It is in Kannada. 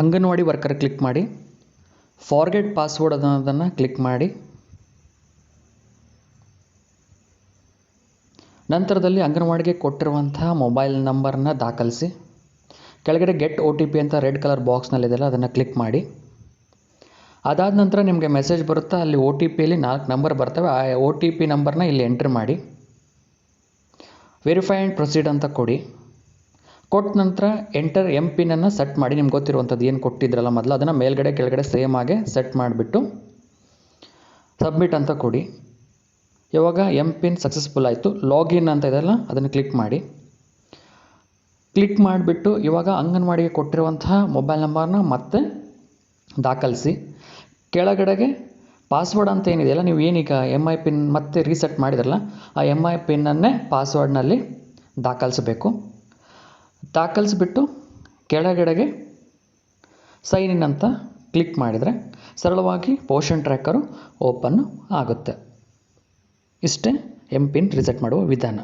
ಅಂಗನವಾಡಿ ವರ್ಕರ್ ಕ್ಲಿಕ್ ಮಾಡಿ. ಫಾರ್ಗೆಟ್ ಪಾಸ್ವರ್ಡ್ ಅನ್ನೋದನ್ನು ಕ್ಲಿಕ್ ಮಾಡಿ. ನಂತರದಲ್ಲಿ ಅಂಗನವಾಡಿಗೆ ಕೊಟ್ಟಿರುವಂತಹ ಮೊಬೈಲ್ ನಂಬರನ್ನ ದಾಖಲಿಸಿ. ಕೆಳಗಡೆ ಗೆಟ್ ಒ ಟಿ ಪಿ ಅಂತ ರೆಡ್ ಕಲರ್ ಬಾಕ್ಸ್ನಲ್ಲಿದೆಯಲ್ಲ ಅದನ್ನು ಕ್ಲಿಕ್ ಮಾಡಿ. ಅದಾದ ನಂತರ ನಿಮಗೆ ಮೆಸೇಜ್ ಬರುತ್ತಾ, ಅಲ್ಲಿ ಒ ಟಿ ಪಿಯಲ್ಲಿ ನಾಲ್ಕು ನಂಬರ್ ಬರ್ತವೆ, ಆ ಒ ಟಿ ಪಿ ನಂಬರ್ನ ಇಲ್ಲಿ ಎಂಟ್ರ್ ಮಾಡಿ. ವೆರಿಫೈ ಆ್ಯಂಡ್ ಪ್ರೊಸೀಡ್ ಅಂತ ಕೊಡಿ. ಕೊಟ್ಟ ನಂತರ ಎಂಟರ್ ಎಂ ಪಿನನ್ನು ಸೆಟ್ ಮಾಡಿ, ನಿಮ್ಗೆ ಗೊತ್ತಿರುವಂಥದ್ದು ಏನು ಕೊಟ್ಟಿದ್ರಲ್ಲ ಮೊದಲು, ಅದನ್ನು ಮೇಲ್ಗಡೆ, ಕೆಳಗಡೆ ಸೇಮ್ ಆಗಿ ಸೆಟ್ ಮಾಡಿಬಿಟ್ಟು ಸಬ್ಮಿಟ್ ಅಂತ ಕೊಡಿ. ಇವಾಗ ಎಂ ಪಿನ್ ಸಕ್ಸಸ್ಫುಲ್ ಆಯಿತು. ಲಾಗಿನ್ ಅಂತ ಇದೆಲ್ಲ ಅದನ್ನು ಕ್ಲಿಕ್ ಮಾಡಿ. ಕ್ಲಿಕ್ ಮಾಡಿಬಿಟ್ಟು ಇವಾಗ ಅಂಗನವಾಡಿಗೆ ಕೊಟ್ಟಿರುವಂತಹ ಮೊಬೈಲ್ ನಂಬರ್ನ ಮತ್ತೆ ದಾಖಲಿಸಿ. ಕೆಳಗಡೆಗೆ ಪಾಸ್ವರ್ಡ್ ಅಂತ ಏನಿದೆಯಲ್ಲ, ನೀವು ಏನೀಗ ಎಂ ಐ ಪಿನ್ ಮತ್ತೆ ರೀಸೆಟ್ ಮಾಡಿದ್ರಲ್ಲ, ಆ ಎಂ ಐ ಪಿನ್ನನ್ನೇ ಪಾಸ್ವರ್ಡ್ನಲ್ಲಿ ದಾಖಲಿಸಬೇಕು. ದಾಖಲಿಸ್ಬಿಟ್ಟು ಕೆಳಗಡೆಗೆ ಸೈನ್ ಇನ್ ಅಂತ ಕ್ಲಿಕ್ ಮಾಡಿದರೆ ಸರಳವಾಗಿ ಪೋಷನ್ ಟ್ರ್ಯಾಕರು ಓಪನ್ನು ಆಗುತ್ತೆ. ಇಷ್ಟೇ ಎಂ ಪಿನ್ ರಿಸೆಟ್ ಮಾಡುವ ವಿಧಾನ.